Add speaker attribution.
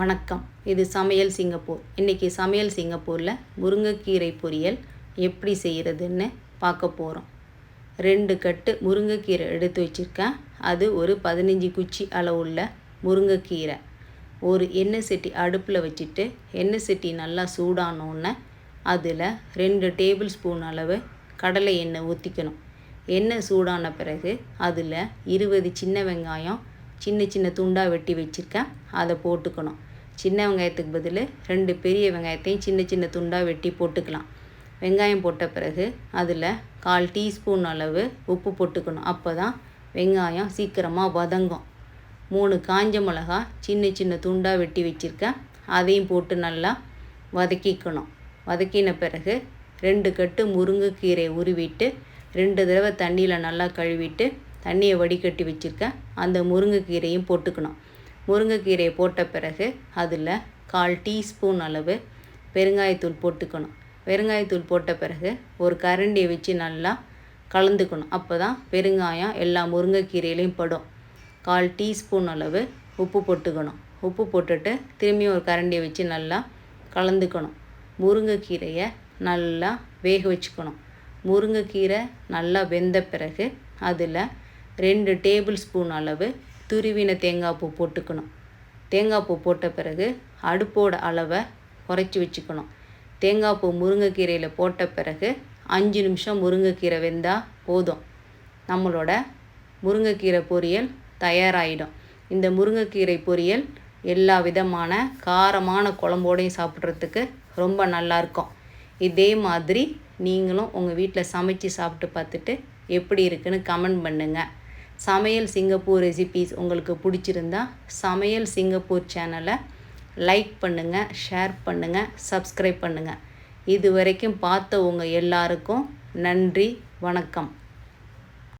Speaker 1: வணக்கம். இது சமையல் சிங்கப்பூர். இன்றைக்கி சமையல் சிங்கப்பூரில் முருங்கைக்கீரை பொரியல் எப்படி செய்கிறதுன்னு பார்க்க போகிறோம் ரெண்டு கட்டு முருங்கைக்கீரை எடுத்து வச்சுருக்கேன். அது ஒரு பதினஞ்சு குச்சி அளவுள்ள முருங்கைக்கீரை. ஒரு எண்ணெய் சட்டி அடுப்பில் வச்சுட்டு எண்ணெய் சட்டி நல்லா சூடானோன்னே அதில் ரெண்டு டேபிள் ஸ்பூன் அளவு கடலை எண்ணெய் ஊற்றிக்கணும் எண்ணெய் சூடான பிறகு அதில் இருபது சின்ன வெங்காயம் சின்ன சின்ன துண்டாக வெட்டி வச்சுருக்கேன். அதை போட்டுக்கணும். சின்ன வெங்காயத்துக்கு பதில் ரெண்டு பெரிய வெங்காயத்தையும் சின்ன சின்ன துண்டாக வெட்டி போட்டுக்கலாம். வெங்காயம் போட்ட பிறகு அதில் கால் டீஸ்பூன் அளவு உப்பு போட்டுக்கணும். அப்போ தான் வெங்காயம் சீக்கிரமாக வதங்கும். மூணு காஞ்ச மிளகா சின்ன சின்ன துண்டாக வெட்டி வச்சுருக்கேன். அதையும் போட்டு நல்லா வதக்கிக்கணும். வதக்கின பிறகு ரெண்டு கட்டு முருங்கைக்கீரை உருவிட்டு ரெண்டு தடவை தண்ணியில் நல்லா கழுவிட்டு தண்ணியை வடிகட்டி வச்சுருக்கேன். அந்த முருங்கைக்கீரையும் போட்டுக்கணும். முருங்கைக்கீரையை போட்ட பிறகு அதில் கால் டீஸ்பூன் அளவு பெருங்காயத்தூள் போட்டுக்கணும். பெருங்காயத்தூள் போட்ட பிறகு ஒரு கரண்டியை வச்சு நல்லா கலந்துக்கணும். அப்போ தான் பெருங்காயம் எல்லா முருங்கைக்கீரையிலையும் படும். கால் டீஸ்பூன் அளவு உப்பு போட்டுக்கணும். உப்பு போட்டுட்டு திரும்பி ஒரு கரண்டியை வச்சு நல்லா கலந்துக்கணும். முருங்கைக்கீரையை நல்லா வேக வச்சுக்கணும். முருங்கைக்கீரை நல்லா வெந்த பிறகு அதில் ரெண்டு டேபிள் ஸ்பூன் அளவு துருவின தேங்காய் பூ போட்டுக்கணும். தேங்காய் பூ போட்ட பிறகு அடுப்போட அளவை குறைச்சி வச்சுக்கணும். தேங்காய் பூ முருங்கைக்கீரையில் போட்ட பிறகு அஞ்சு நிமிஷம் முருங்கைக்கீரை வெந்தால் போதும். நம்மளோட முருங்கைக்கீரை பொரியல் தயாராகிடும் இந்த முருங்கைக்கீரை பொரியல் எல்லா விதமான காரமான குழம்போடையும் சாப்பிட்றதுக்கு ரொம்ப நல்லாயிருக்கும் இதே மாதிரி நீங்களும் உங்கள் வீட்டில் சமைச்சு சாப்பிட்டு பார்த்துட்டு எப்படி இருக்குன்னு கமெண்ட் பண்ணுங்கள் சமையல் சிங்கப்பூர் ரெசிபீஸ் உங்களுக்கு பிடிச்சிருந்தா சமையல் சிங்கப்பூர் சேனலை லைக் பண்ணுங்கள் ஷேர் பண்ணுங்கள் சப்ஸ்கிரைப் பண்ணுங்கள் இது வரைக்கும் பார்த்த உங்கள் எல்லாருக்கும் நன்றி வணக்கம்.